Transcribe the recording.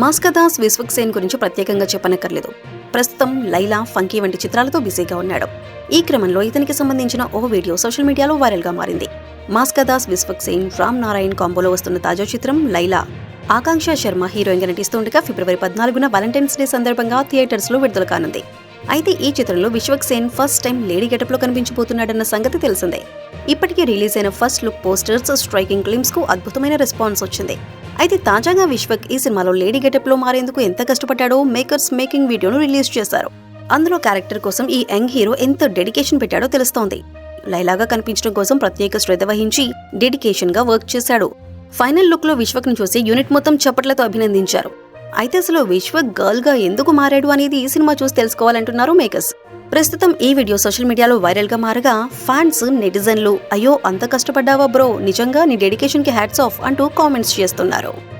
మాస్కదాస్ విశ్వక్ సేన్ గురించి ప్రత్యేకంగా చెప్పనక్కర్లేదు. ప్రస్తుతం లైలా ఫంకీ వంటి చిత్రాలతో బిజీగా ఉన్నాడు. ఈ క్రమంలో ఇతనికి సంబంధించిన ఓ వీడియో సోషల్ మీడియాలో వైరల్గా మారింది. మాస్కదాస్ విశ్వక్ సేన్ రామ్ నారాయణ్ కాంబోలో వస్తున్న తాజా చిత్రం లైలా. ఆకాంక్ష శర్మ హీరోయిన్గా నటిస్తుండగా ఫిబ్రవరి పద్నాలుగున వాలంటైన్స్ డే సందర్భంగా థియేటర్స్లో విడుదల కానుంది. అయితే ఈ చిత్రంలో Vishwak Sen first time lady గెటప్లో కనిపించబోతున్నాడన్న సంగతి తెలిసిందే. ఇప్పటికే రిలీజ్ అయిన ఫస్ట్ లుక్ పోస్టర్స్ స్ట్రైకింగ్ క్లిమ్స్కు అద్భుతమైన రెస్పాన్స్ వచ్చింది. అయితే తాజాగా విశ్వక్ ఈ సినిమాలో లేడీ గెటప్లో మారేందుకు ఎంత కష్టపడ్డాడో మేకర్స్ మేకింగ్ వీడియోను రిలీజ్ చేశారు. అందులో క్యారెక్టర్ కోసం ఈ యంగ్ హీరో ఎంత డెడికేషన్ పెట్టాడో తెలుస్తోంది. లైలాగా కనిపించడం కోసం ప్రత్యేక శ్రద్ధ వహించి డెడికేషన్గా వర్క్ చేశాడు. ఫైనల్ లుక్లో విశ్వక్ను చూసి యూనిట్ మొత్తం చప్పట్లతో అభినందించారు. అయితే అసలు విశ్వ గర్ల్గా ఎందుకు మారాడు అనేది ఈ సినిమా చూసి తెలుసుకోవాలంటున్నారు మేకర్స్. ప్రస్తుతం ఈ వీడియో సోషల్ మీడియాలో వైరల్గా మారగా ఫ్యాన్స్ నెటిజన్లు అయ్యో అంత కష్టపడ్డావా బ్రో నిజంగా నీ డెడికేషన్కి హ్యాట్స్ ఆఫ్ అంటూ కామెంట్స్ చేస్తున్నారు.